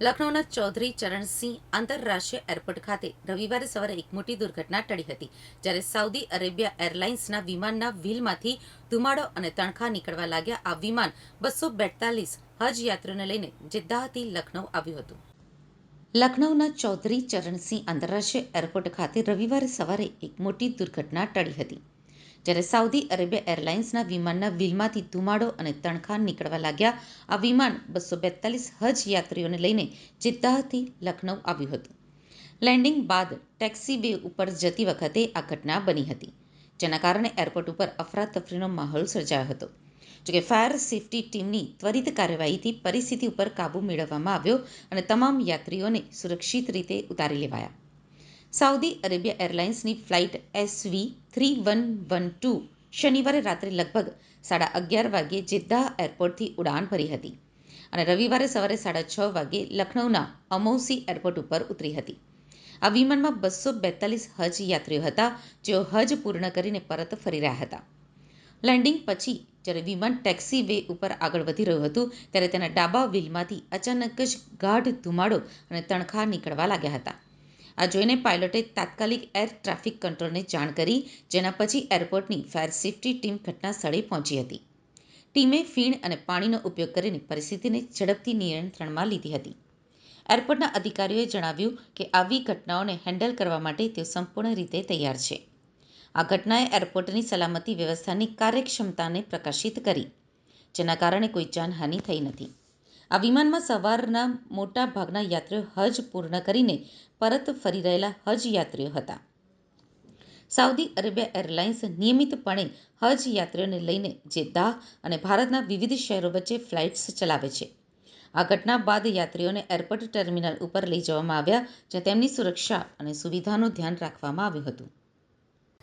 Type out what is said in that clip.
લખનૌના ચૌધરી ચરણસિંહ આંતરરાષ્ટ્રીય એરપોર્ટ ખાતે રવિવારે સવારે એક મોટી દુર્ઘટના ટળી હતી, જ્યારે સાઉદી અરેબિયા એરલાઇન્સના વિમાનના વ્હીલમાંથી ધુમાડો અને તણખા નીકળવા લાગ્યા. આ વિમાન બસો બેતાલીસ હજ યાત્રીઓને લઈને જિદ્દાહથી લખનૌ આવ્યું હતું. લખનૌના ચૌધરી ચરણસિંહ આંતરરાષ્ટ્રીય એરપોર્ટ ખાતે રવિવારે સવારે એક મોટી દુર્ઘટના ટળી હતી. જ્યારે સાઉદી અરેબિયા એરલાઇન્સના વિમાનના વ્હીલમાંથી ધુમાડો અને તણખા નીકળવા લાગ્યા, આ વિમાન બસો બેતાલીસ હજ યાત્રીઓને લઈને જિદ્દાહથી લખનૌ આવ્યું હતું. લેન્ડિંગ બાદ ટેક્સી વે ઉપર જતી વખતે આ ઘટના બની હતી, જેના કારણે એરપોર્ટ ઉપર અફરાતફરીનો માહોલ સર્જાયો હતો. જોકે ફાયર સેફટી ટીમની ત્વરિત કાર્યવાહીથી પરિસ્થિતિ ઉપર કાબૂ મેળવવામાં આવ્યો અને તમામ યાત્રીઓને સુરક્ષિત રીતે ઉતારી લેવાયા. Saudi Arabia એરલાઇન્સની flight SV three one one two શનિવારે રાત્રે લગભગ સાડા અગિયાર વાગ્યે જિદ્દાહ એરપોર્ટથી ઉડાન ભરી હતી અને રવિવારે સવારે સાડા છ વાગ્યે લખનૌના અમૌસી એરપોર્ટ ઉપર ઉતરી હતી. આ વિમાનમાં બસો બેતાલીસ હજ યાત્રીઓ હતા, જેઓ હજ પૂર્ણ કરીને પરત ફરી રહ્યા હતા. લેન્ડિંગ પછી જ્યારે વિમાન ટેક્સી વે ઉપર આગળ વધી રહ્યું હતું, ત્યારે તેના ડાબા વ્હીલમાંથી અચાનક જ ગાઢ ધુમાડો અને તણખા નીકળવા લાગ્યા હતા. આ જોઈને પાયલોટે તાત્કાલિક એર ટ્રાફિક કંટ્રોલને જાણ કરી, જેના પછી એરપોર્ટની ફાયર સેફ્ટી ટીમ ઘટના સ્થળે પહોંચી હતી. ટીમે ફીણ અને પાણીનો ઉપયોગ કરીને પરિસ્થિતિને ઝડપથી નિયંત્રણમાં લીધી હતી. એરપોર્ટના અધિકારીઓએ જણાવ્યું કે આવી ઘટનાઓને હેન્ડલ કરવા માટે તેઓ સંપૂર્ણ રીતે તૈયાર છે. આ ઘટનાએ એરપોર્ટની સલામતી વ્યવસ્થાની કાર્યક્ષમતાને પ્રકાશિત કરી, જેના કારણે કોઈ જાનહાનિ થઈ નથી. આ વિમાનમાં સવારના મોટા ભાગના યાત્રીઓ હજ પૂર્ણ કરીને પરત ફરી રહેલા હજ યાત્રીઓ હતા. સાઉદી અરેબિયા એરલાઇન્સ નિયમિતપણે હજ યાત્રીઓને લઈને જેદ્દાહ અને ભારતના વિવિધ શહેરો વચ્ચે ફ્લાઇટ્સ ચલાવે છે. આ ઘટના બાદ યાત્રીઓને એરપોર્ટ ટર્મિનલ ઉપર લઈ જવામાં આવ્યા, જ્યાં તેમની સુરક્ષા અને સુવિધાનું ધ્યાન રાખવામાં આવ્યું હતું.